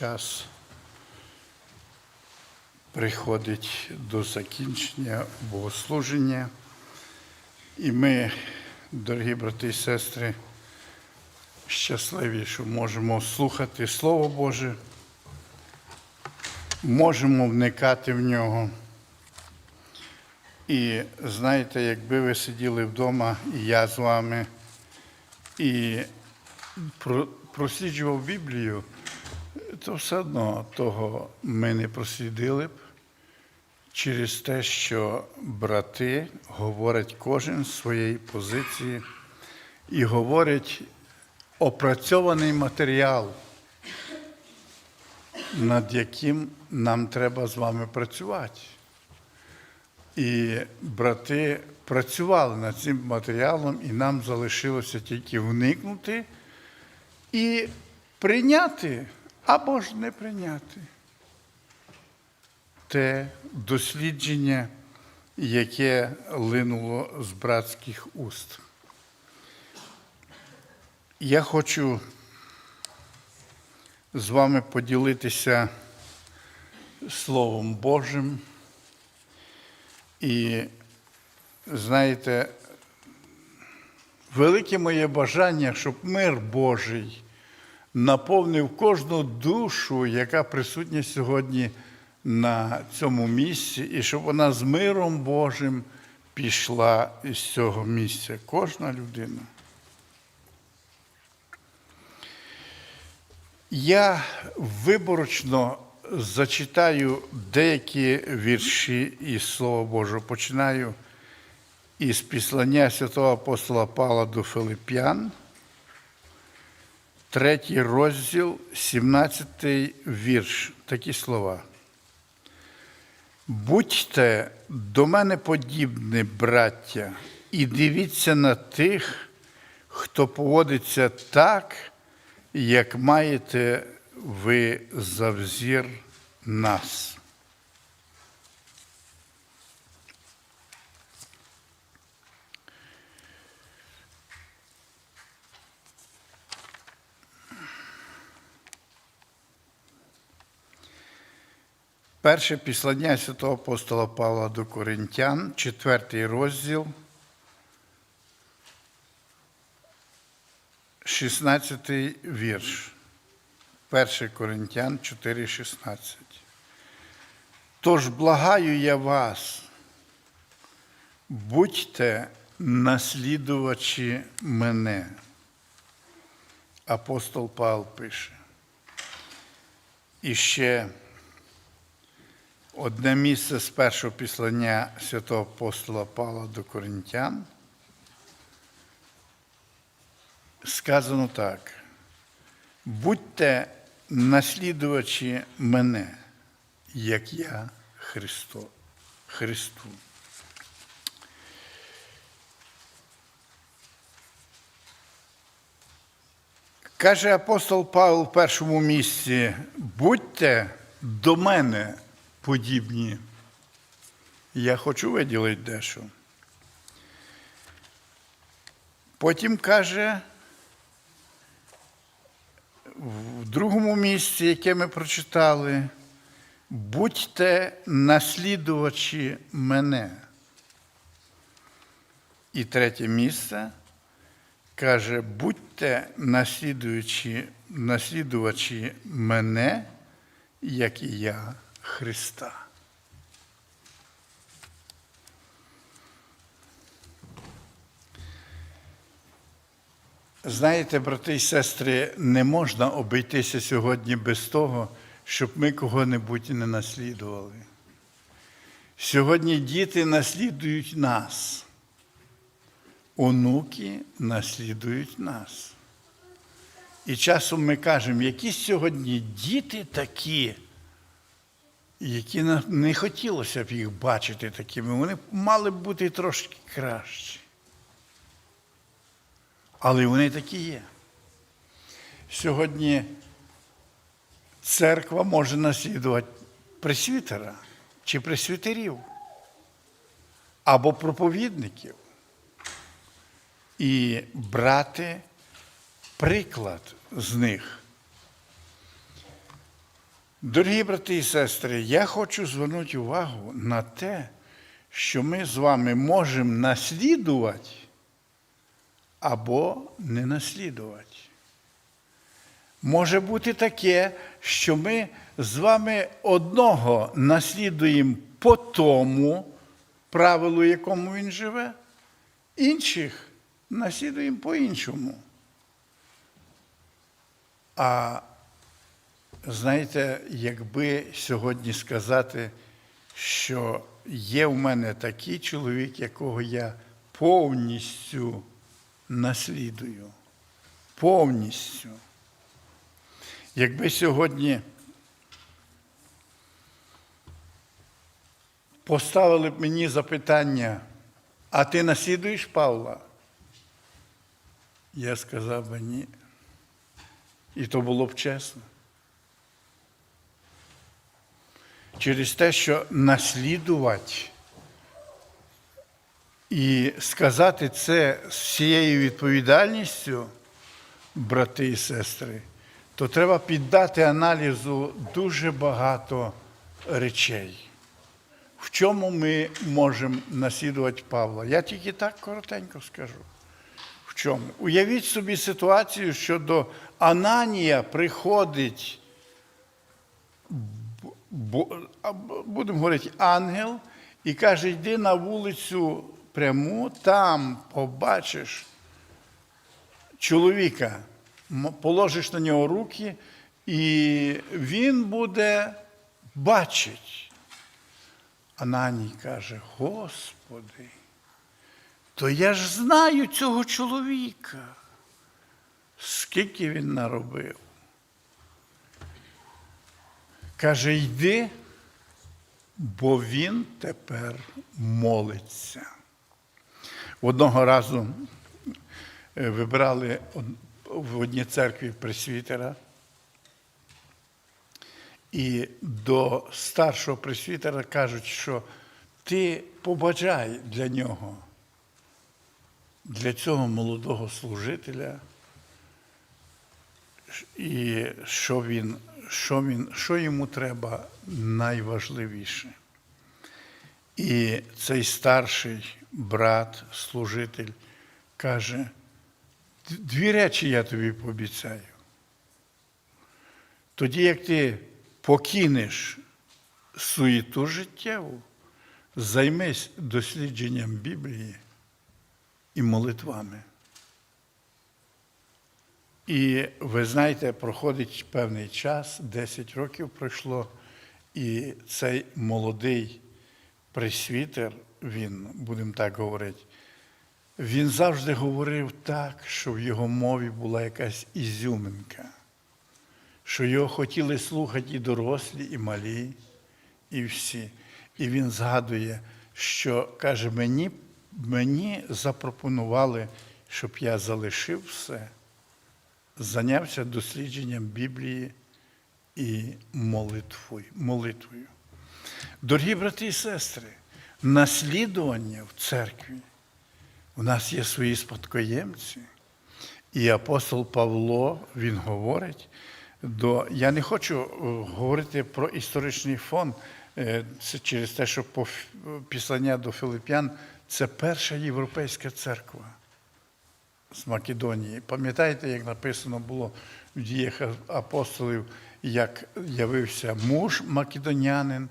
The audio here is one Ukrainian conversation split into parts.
час приходить до закінчення богослуження. І ми, дорогі брати і сестри, щасливі, що можемо слухати Слово Боже, можемо вникати в нього. І знаєте, якби ви сиділи вдома, і я з вами, і про- просліджував Біблію, то все одно того ми не прослідили б через те, що брати говорять кожен з своєї позиції і говорять опрацьований матеріал, над яким нам треба з вами працювати. І брати працювали над цим матеріалом, і нам залишилося тільки вникнути і прийняти або ж не прийняти те дослідження, яке линуло з братських уст. Я хочу з вами поділитися Словом Божим. І знаєте, велике моє бажання, щоб мир Божий наповнив кожну душу, яка присутня сьогодні на цьому місці, і щоб вона з миром Божим пішла із цього місця. Кожна людина. Я виборочно зачитаю деякі вірші із Слова Божого. Починаю із післання святого апостола Павла до Филип'ян, третій розділ, 17 вірш. Такі слова. Будьте до мене подібні, браття, і дивіться на тих, хто поводиться так, як маєте ви за взір нас. Перше післання святого апостола Павла до Коринтян, четвертий розділ, 16 вірш. 1 Коринтян 4,16. Тож благаю я вас, будьте наслідувачі мене. Апостол Павел пише. І ще одне місце з першого післання святого апостола Павла до Коринтян. Сказано так. Будьте наслідувачі мене, як я Христо, Христу. Каже апостол Павло в першому місці, будьте до мене подібні. Я хочу виділити дещо. Потім каже, в другому місці, яке ми прочитали, будьте наслідувачі мене. І третє місце каже, будьте наслідувачі мене, як і я Христа. Знаєте, брати і сестри, не можна обійтися сьогодні без того, щоб ми кого-небудь не наслідували. Сьогодні діти наслідують нас, онуки наслідують нас. І часом ми кажемо, які сьогодні діти такі, які нам не хотілося б їх бачити такими, вони мали б бути трошки кращі. Але вони такі є. Сьогодні церква може наслідувати пресвітера чи пресвітерів або проповідників і брати приклад з них. Дорогі брати і сестри, я хочу звернути увагу на те, що ми з вами можемо наслідувати або не наслідувати. Може бути таке, що ми з вами одного наслідуємо по тому правилу, якому він живе, інших наслідуємо по іншому. А знаєте, якби сьогодні сказати, що є в мене такий чоловік, якого я повністю наслідую, повністю. Якби сьогодні поставили б мені запитання, а ти наслідуєш Павла? Я сказав би ні. І то було б чесно. Через те, що наслідувати і сказати це з всією відповідальністю, брати і сестри, то треба піддати аналізу дуже багато речей. В чому ми можемо наслідувати Павла? Я тільки так коротенько скажу. В чому? Уявіть собі ситуацію, що до Ананія приходить, будемо говорити, ангел, і каже, йди на вулицю пряму, там побачиш чоловіка, положиш на нього руки, і він буде бачить. Ананій каже, Господи, то я ж знаю цього чоловіка, скільки він наробив. Каже, йди, бо він тепер молиться. Одного разу е, вибрали в одній церкві пресвітера, і до старшого пресвітера кажуть, що ти побажай для нього, для цього молодого служителя, і що, він, що, він, що йому треба найважливіше. І цей старший брат, служитель, каже, дві речі я тобі пообіцяю. Тоді, як ти покинеш суєту життєву, займись дослідженням Біблії і молитвами. І ви знаєте, проходить певний час, 10 років пройшло, і цей молодий пресвітер, він, будемо так говорити, він завжди говорив так, що в його мові була якась ізюминка, що його хотіли слухати і дорослі, і малі, і всі. І він згадує, що каже, мені, мені запропонували, щоб я залишив все зайнявся дослідженням Біблії і молитвою. Дорогі брати і сестри, наслідування в церкві у нас є свої спадкоємці. І апостол Павло, він говорить, до, я не хочу е, говорити про історичний фон, е, це через те, що післання до Филип'ян це перша європейська церква з Македонії. Пам'ятаєте, як написано було в діях апостолів, як явився муж македонянин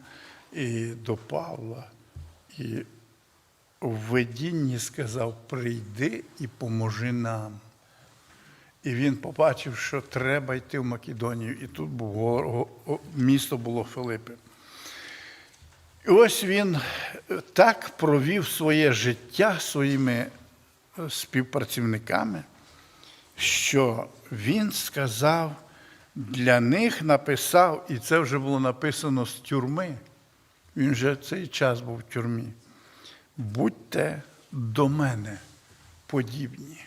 і до Павла, і в видінні сказав: прийди і поможи нам. І він побачив, що треба йти в Македонію. І тут го- місто було Филиппи. І ось він е, так провів своє життя своїми співпрацівниками, що він сказав, для них написав, і це вже було написано з тюрми. Він вже цей час був в тюрмі. Будьте до мене подібні.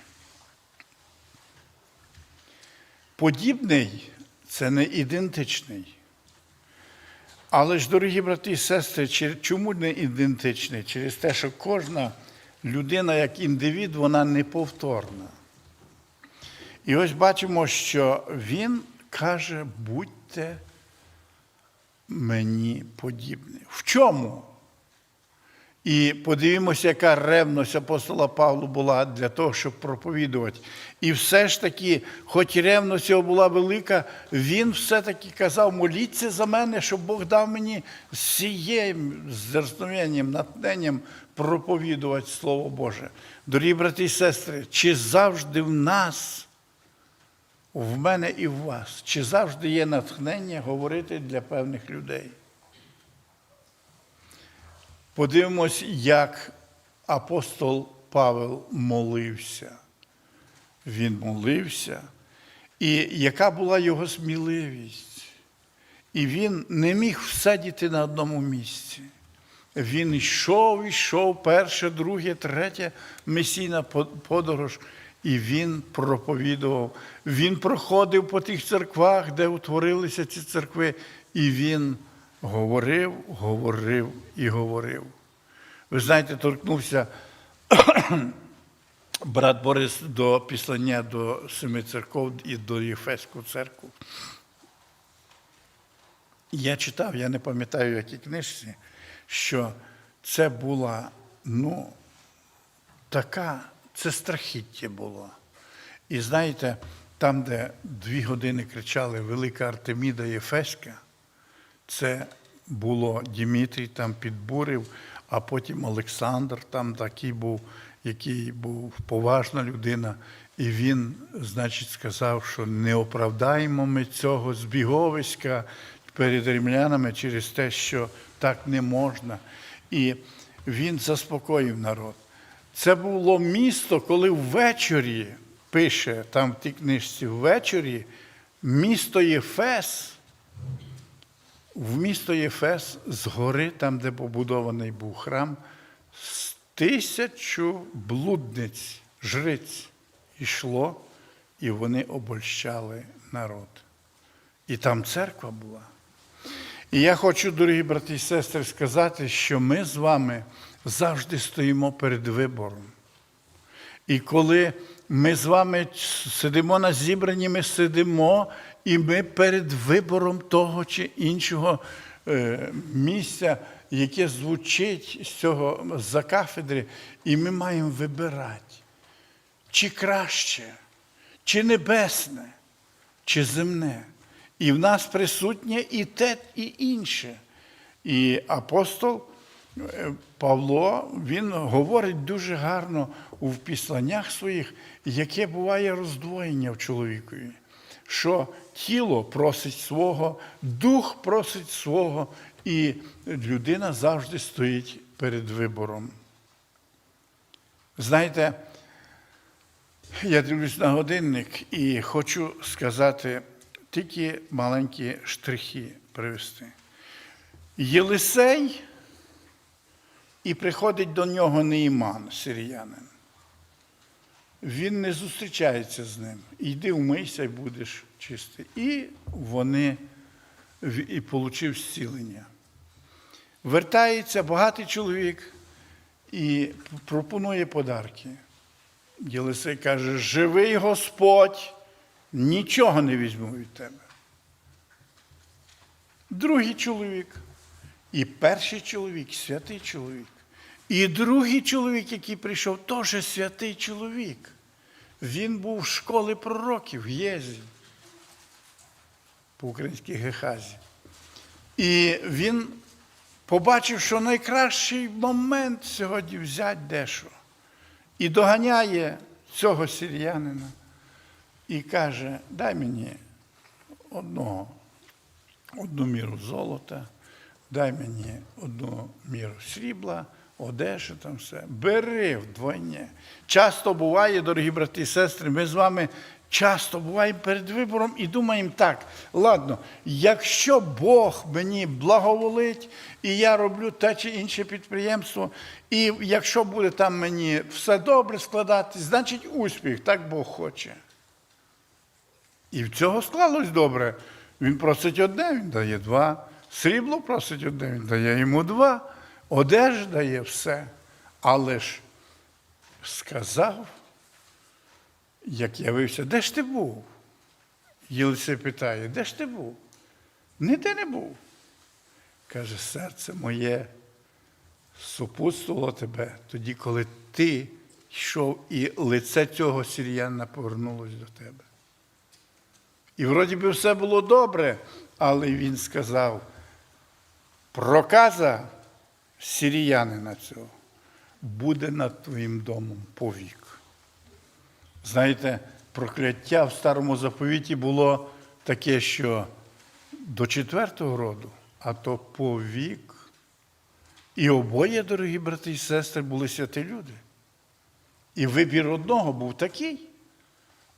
Подібний це не ідентичний. Але ж, дорогі брати і сестри, чому не ідентичний? Через те, що кожна людина як індивід, вона неповторна. І ось бачимо, що він каже, будьте мені подібні. В чому? І подивимося, яка ревність апостола Павла була для того, щоб проповідувати. І все ж таки, хоч ревність його була велика, він все-таки казав, моліться за мене, щоб Бог дав мені сієм зерновенням, натхненням проповідувати Слово Боже. Дорогі брати і сестри, чи завжди в нас, в мене і в вас, чи завжди є натхнення говорити для певних людей? Подивимось, як апостол Павел молився. Він молився, і яка була його сміливість. І він не міг всадіти на одному місці. Він йшов, йшов, перше, друге, третє месійна подорож, і він проповідував. Він проходив по тих церквах, де утворилися ці церкви, і він говорив, говорив і говорив. Ви знаєте, торкнувся брат Борис до післання до семи церков і до Єфеську церкву. Я читав, я не пам'ятаю, в якій книжці, що це була, ну, така, це страхіття було. І знаєте, там, де дві години кричали Велика Артеміда Єфеська, це було Дімітрій там підбурив, а потім Олександр там такий був, який був поважна людина. І він, значить, сказав, що не оправдаємо ми цього збіговиська перед римлянами через те, що так не можна. І він заспокоїв народ. Це було місто, коли ввечері, пише там в тій книжці, ввечері місто Єфес в місто Єфес з гори, там, де побудований був храм, з тисячу блудниць, жриць йшло, і вони обольщали народ. І там церква була. І я хочу, дорогі брати і сестри, сказати, що ми з вами завжди стоїмо перед вибором. І коли ми з вами сидимо на зібранні, ми сидимо, і ми перед вибором того чи іншого е, місця, яке звучить з цього за кафедри, і ми маємо вибирати, чи краще, чи небесне, чи земне. І в нас присутнє і те, і інше. І апостол е, Павло, він говорить дуже гарно у післаннях своїх, яке буває роздвоєння в чоловікові, що тіло просить свого, дух просить свого, і людина завжди стоїть перед вибором. Знаєте, я дивлюсь на годинник і хочу сказати тільки маленькі штрихи привести. Єлисей і приходить до нього Неїман, сиріянин. Він не зустрічається з ним. Йди вмийся і будеш чистий. І вони і отримав зцілення. Вертається багатий чоловік і пропонує подарки. Єлисей каже, живий Господь, нічого не візьму від тебе. Другий чоловік, і перший чоловік, святий чоловік. І другий чоловік, який прийшов, теж святий чоловік. Він був в школи пророків в Єзі, по-українськи Гехазі. І він побачив, що найкращий момент сьогодні взяти дещо. І доганяє цього сір'янина і каже, дай мені одного, одну міру золота, дай мені одну міру срібла, одежу там все. Бери вдвойне. Часто буває, дорогі брати і сестри, ми з вами часто буваємо перед вибором і думаємо так, ладно, якщо Бог мені благоволить, і я роблю те чи інше підприємство, і якщо буде там мені все добре складати, значить успіх, так Бог хоче. І в цього склалось добре. Він просить одне, він дає два. Срібло просить одне, він дає йому два. Одеж дає все. Але ж сказав, як явився, де ж ти був? Єлисей питає, де ж ти був? Ніде не був. Каже, серце моє супутствувало тебе тоді, коли ти йшов, і лице цього сір'яна повернулось до тебе. І вроді би все було добре, але він сказав, проказа сіріянина цього буде над твоїм домом повік. Знаєте, прокляття в старому заповіті було таке, що до четвертого роду, а то повік. І обоє, дорогі брати і сестри, були святі люди. І вибір одного був такий,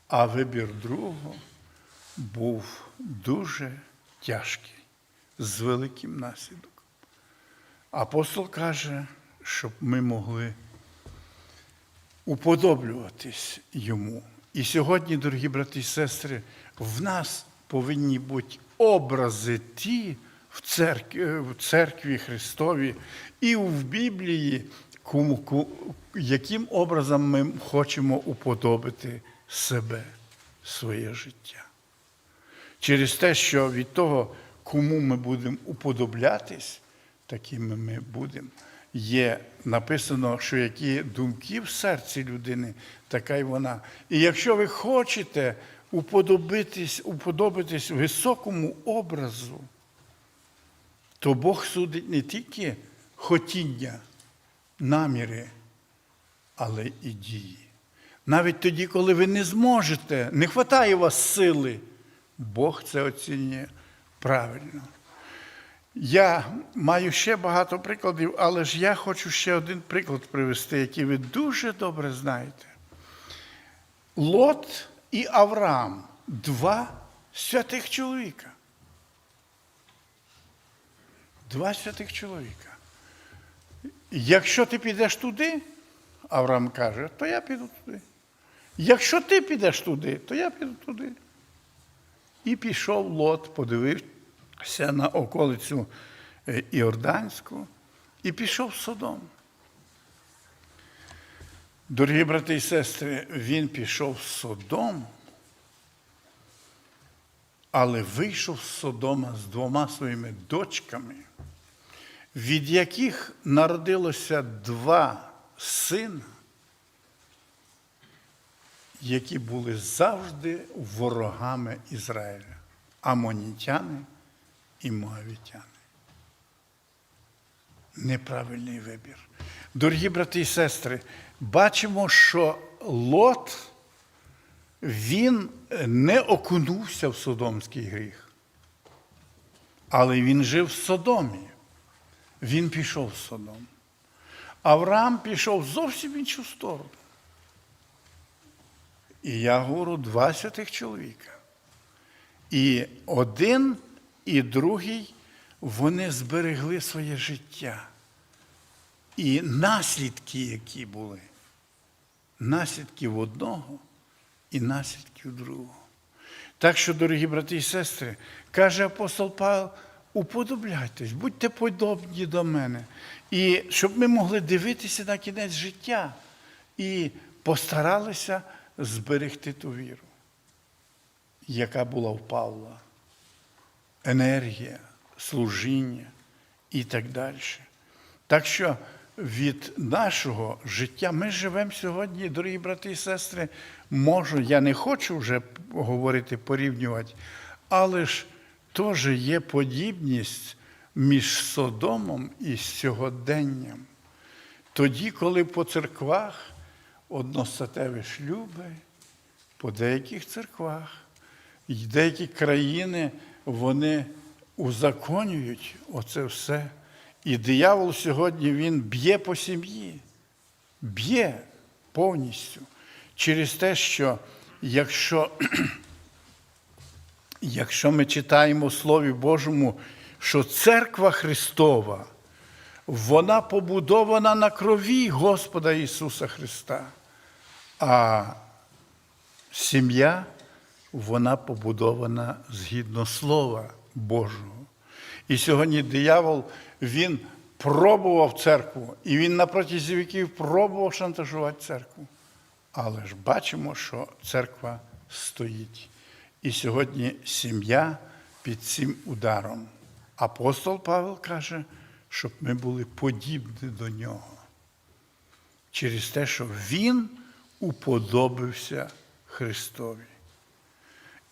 а вибір другого був дуже тяжкий, з великим наслідком. Апостол каже, щоб ми могли уподоблюватись йому. І сьогодні, дорогі брати і сестри, в нас повинні бути образи ті в церкві, в церкві Христові і в Біблії, яким образом ми хочемо уподобити себе, своє життя. Через те, що від того, кому ми будемо уподоблятись, такими ми будемо. Є написано, що які думки в серці людини, така й вона. І якщо ви хочете уподобитись, уподобитись високому образу, то Бог судить не тільки хотіння, наміри, але і дії. Навіть тоді, коли ви не зможете, не вистачає вас сили, Бог це оцінює правильно. Я маю ще багато прикладів, але ж я хочу ще один приклад привести, який ви дуже добре знаєте. Лот і Авраам два святих чоловіка. Два святих чоловіка. Якщо ти підеш туди, Авраам каже, то я піду туди. Якщо ти підеш туди, то я піду туди. І пішов Лот, подивився на околицю е, Іорданську і пішов в Содом. Дорогі брати і сестри, він пішов в Содом, але вийшов з Содома з двома своїми дочками, від яких народилося два сина, які були завжди ворогами Ізраїля амонітяни і моавітяни. Неправильний вибір. Дорогі брати і сестри, бачимо, що Лот він не окунувся в содомський гріх, але він жив в Содомі. Він пішов в Содом. Авраам пішов зовсім іншу сторону. І я говорю два святих чоловіка. І один, і другий вони зберегли своє життя. І наслідки, які були, наслідки в одного і наслідки в другого. Так що, дорогі брати і сестри, каже апостол Павел, уподобляйтесь, будьте подобні до мене. І щоб ми могли дивитися на кінець життя і постаралися зберегти ту віру, яка була в Павла. Енергія, служіння і так далі. Так що від нашого життя ми живемо сьогодні, дорогі брати і сестри, можу, я не хочу вже говорити, порівнювати, але ж теж є подібність між Содомом і сьогоденням. Тоді, коли по церквах одностатеві шлюби, по деяких церквах, і деякі країни вони узаконюють оце все. І диявол сьогодні він б'є по сім'ї, б'є повністю. Через те, що якщо, якщо ми читаємо в Слові Божому, що церква Христова, вона побудована на крові Господа Ісуса Христа, а сім'я вона побудована згідно Слова Божого. І сьогодні диявол він пробував церкву, і він на протязі віків пробував шантажувати церкву. Але ж бачимо, що церква стоїть. І сьогодні сім'я під цим ударом. Апостол Павел каже, щоб ми були подібні до нього. Через те, що Він уподобився Христові.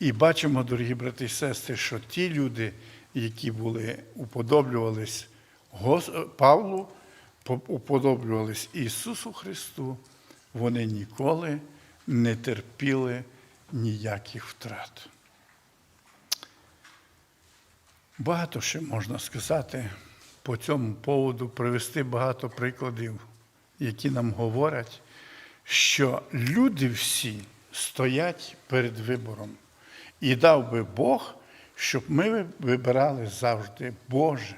І бачимо, дорогі брати і сестри, що ті люди, які були уподоблювались Павлу, уподоблювались Ісусу Христу, вони ніколи не терпіли ніяких втрат. Багато ще можна сказати по цьому поводу, привести багато прикладів, які нам говорять, що люди всі стоять перед вибором. І дав би Бог, щоб ми вибирали завжди Боже,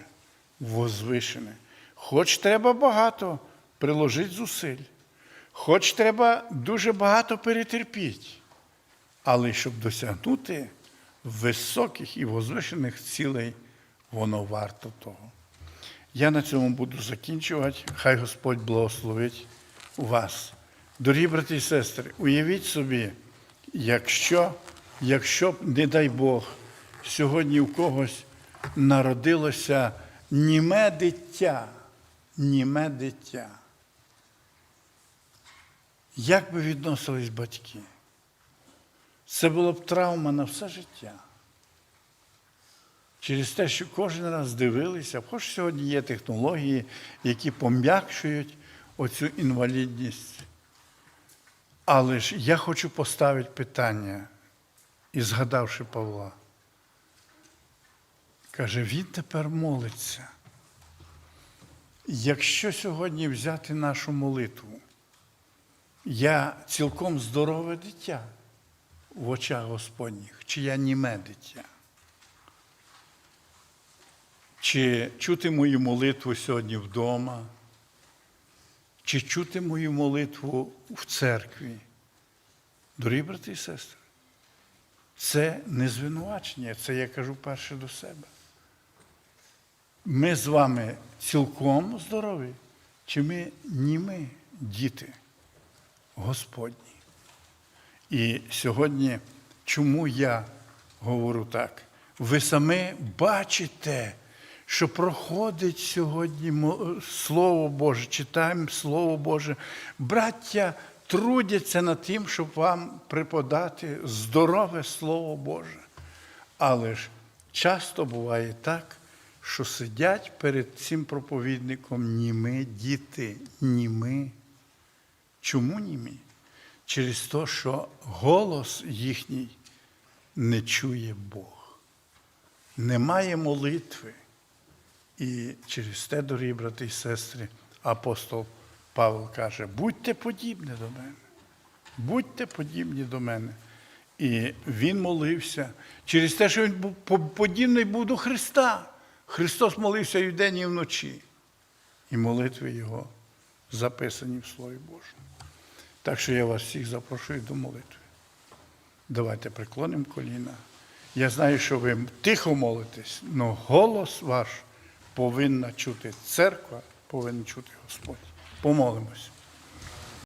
возвишене. Хоч треба багато приложити зусиль, хоч треба дуже багато перетерпіти, але щоб досягнути високих і возвишених цілей, воно варто того. Я на цьому буду закінчувати. Хай Господь благословить вас. Дорогі брати і сестри, уявіть собі, якщо, якщо б, не дай Бог, сьогодні у когось народилося німе дитя, німе дитя. Як би відносились батьки? Це була б травма на все життя. Через те, що кожен раз дивилися, хоч сьогодні є технології, які пом'якшують оцю інвалідність. Але ж я хочу поставити питання, і згадавши Павла, каже, він тепер молиться. Якщо сьогодні взяти нашу молитву, я цілком здорове дитя в очах Господніх, чи я німе дитя? Чи чути мою молитву сьогодні вдома, чи чути мою молитву в церкві? Дорогі брати і сестри, це не звинувачення, це я кажу перше до себе. Ми з вами цілком здорові, чи ми німи діти Господні? І сьогодні, чому я говорю так? Ви самі бачите, що проходить сьогодні Слово Боже, читаємо Слово Боже. Браття трудяться над тим, щоб вам преподати здорове Слово Боже. Але ж часто буває так, що сидять перед цим проповідником німи діти, німи. Чому німі? Через те, що голос їхній не чує Бог. Немає молитви. І через те, дорогі брати і сестри, апостол Павло каже, будьте подібні до мене. Будьте подібні до мене. І він молився через те, що він був подібний був до Христа. Христос молився і вдень, і вночі. І молитви його записані в Слові Божому. Так що я вас всіх запрошую до молитви. Давайте приклонимо коліна. Я знаю, що ви тихо молитесь, але голос ваш повинна чути церква, повинна чути Господь. pomógrafos.